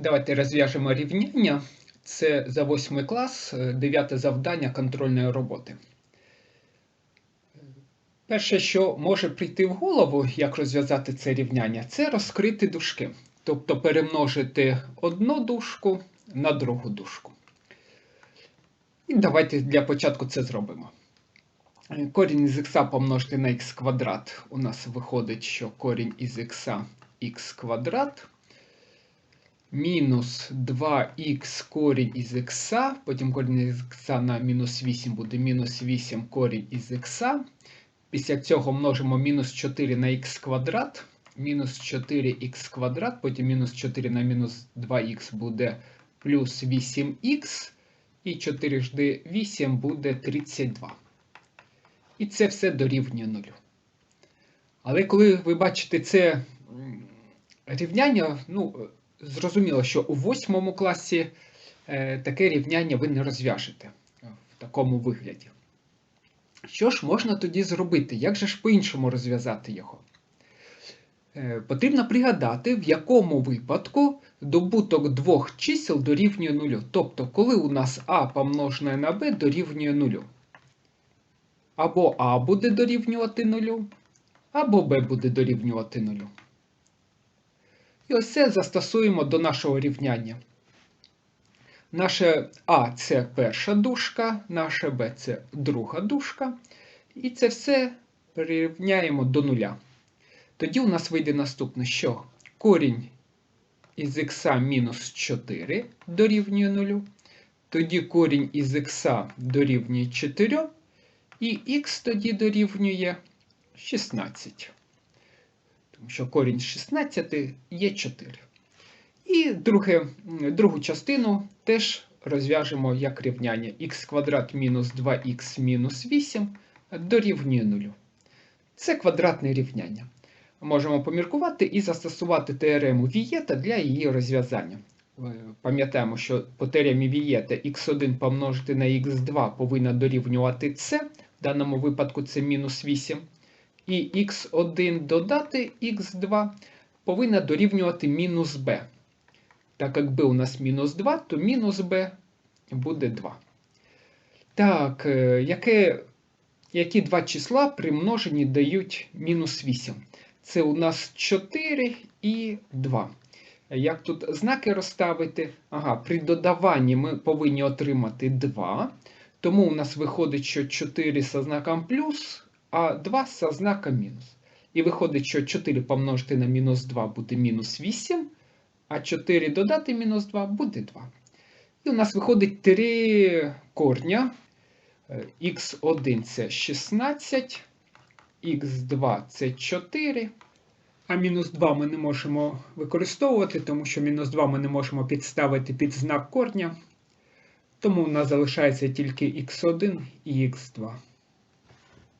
Давайте розв'яжемо рівняння. Це за 8 клас, е, дев'яте завдання контрольної роботи. Перше, що може прийти в голову, як розв'язати це рівняння, це розкрити дужки. Тобто перемножити одну дужку на другу дужку. І давайте для початку це зробимо. Е, Корінь із х помножити на х квадрат. У нас виходить, що корінь із х х квадрат мінус 2х корінь із х, потім корінь із х на мінус 8 буде мінус 8 корінь із х. Після цього множимо мінус 4 на х квадрат, мінус 4х квадрат, потім мінус 4 на мінус 2х буде плюс 8х, і 4 жди 8 буде 32. І це все дорівнює нулю. Але коли ви бачите це рівняння, ну, зрозуміло, що у восьмому класі е, таке рівняння ви не розв'яжете в такому вигляді. Що ж можна тоді зробити? Як же ж по-іншому розв'язати його? Е, Потрібно пригадати, в якому випадку добуток двох чисел дорівнює нулю. Тобто, коли у нас а помножене на b дорівнює нулю. Або а буде дорівнювати нулю, або b буде дорівнювати нулю. І ось це застосуємо до нашого рівняння. Наше А це перша дужка, наше Б це друга дужка. І це все прирівняємо до нуля. Тоді у нас вийде наступне, що корінь із х мінус 4 дорівнює нулю. Тоді корінь із х дорівнює 4, і х тоді дорівнює 16 тому що корінь з 16 є 4. І друге, другу частину теж розв'яжемо як рівняння х квадрат мінус 2х мінус 8 дорівнює 0. Це квадратне рівняння. Можемо поміркувати і застосувати теорему Вієта для її розв'язання. Пам'ятаємо, що по теоремі Вієта х1 помножити на х2 повинна дорівнювати c, в даному випадку це мінус 8 і х1 додати х2 повинна дорівнювати мінус b. Так як b у нас мінус 2, то мінус b буде 2. Так, е, яке, які два числа при множенні дають мінус 8? Це у нас 4 і 2. Як тут знаки розставити? Ага, при додаванні ми повинні отримати 2. Тому у нас виходить, що 4 со знаком плюс, а 2 со знаком мінус. І виходить, що 4 помножити на мінус 2 буде мінус 8, а 4 додати мінус 2 буде 2. І у нас виходить 3 корня. х1 це 16, х2 це 4. А мінус 2 ми не можемо використовувати, тому що мінус 2 ми не можемо підставити під знак корня. Тому у нас залишається тільки х1 і х2.